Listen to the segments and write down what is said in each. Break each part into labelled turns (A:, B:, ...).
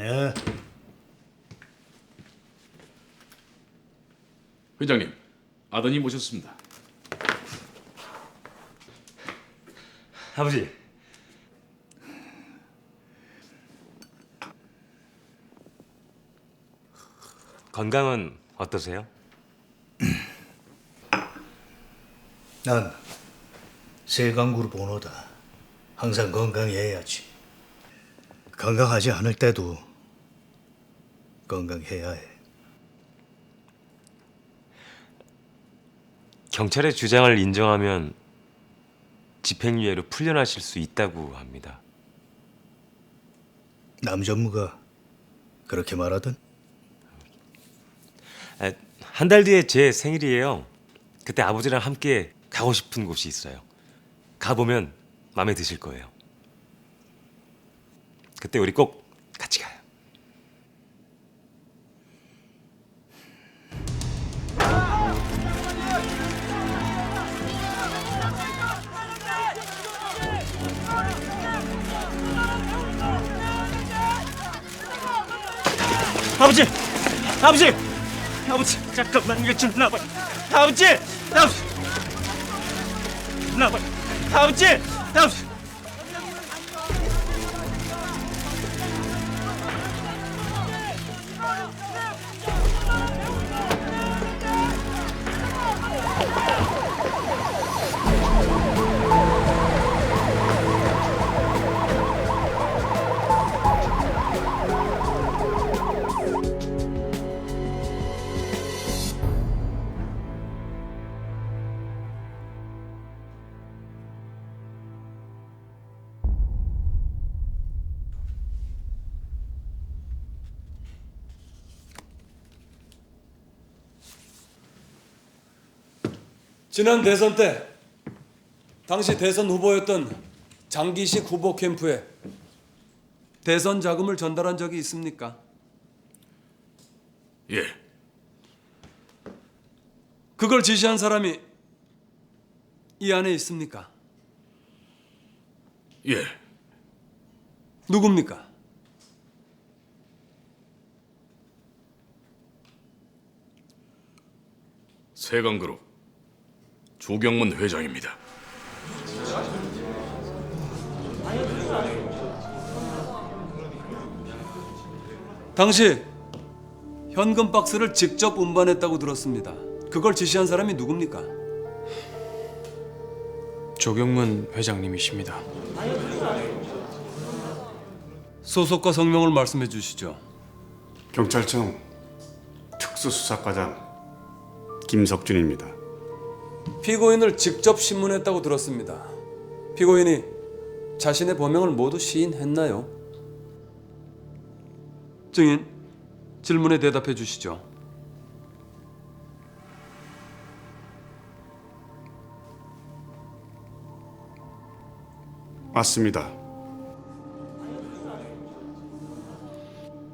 A: 예,
B: 회장님, 아드님 오셨습니다.
C: 아버지. 건강은 어떠세요?
A: 난 세강그룹 오너다. 항상 건강해야지. 건강하지 않을 때도 건강해야 해.
C: 경찰의 주장을 인정하면 집행유예로 풀려나실 수 있다고 합니다.
A: 남 전무가 그렇게 말하던?
C: 아, 한달 뒤에 제 생일이에요. 그때 아버지랑 함께 가고 싶은 곳이 있어요. 가보면 마음에 드실 거예요. 그때 우리 꼭
D: 아버지, 아버지, 아버지, 잠깐만 이거 좀 나와. 아버지, 아버지, 나와. 아버지, 아버지.
E: 지난 대선 때 당시 대선 후보였던 장기식 후보 캠프에 대선 자금을 전달한 적이 있습니까?
B: 예,
E: 그걸 지시한 사람이 이 안에 있습니까?
B: 예,
E: 누굽니까?
B: 세강그룹 조경문 회장입니다.
E: 당시 현금 박스를 직접 운반했다고 들었습니다. 그걸 지시한 사람이 누굽니까?
F: 조경문 회장님이십니다.
E: 소속과 성명을 말씀해 주시죠.
G: 경찰청 특수수사과장 김석준입니다.
E: 피고인을 직접 신문했다고 들었습니다. 피고인이 자신의 범행을 모두 시인했나요? 증인, 질문에 대답해 주시죠.
G: 맞습니다.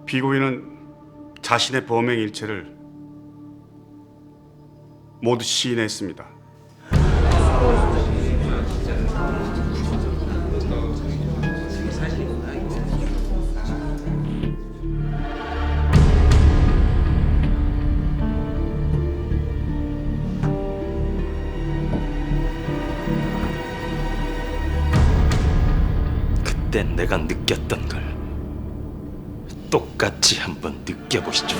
G: 피고인은 자신의 범행 일체를 모두 시인했습니다.
C: 그때 내가 느꼈던 걸 똑같이 한번 느껴보시죠.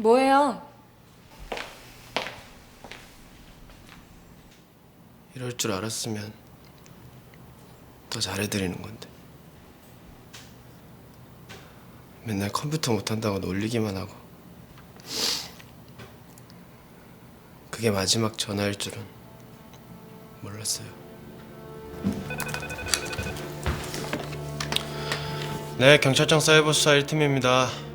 H: 뭐예요?
F: 이럴 줄 알았으면 더 잘해드리는 건데. 맨날 컴퓨터 못한다고 놀리기만 하고. 그게 마지막 전화일 줄은 몰랐어요. 네, 경찰청 사이버 수사 1팀입니다.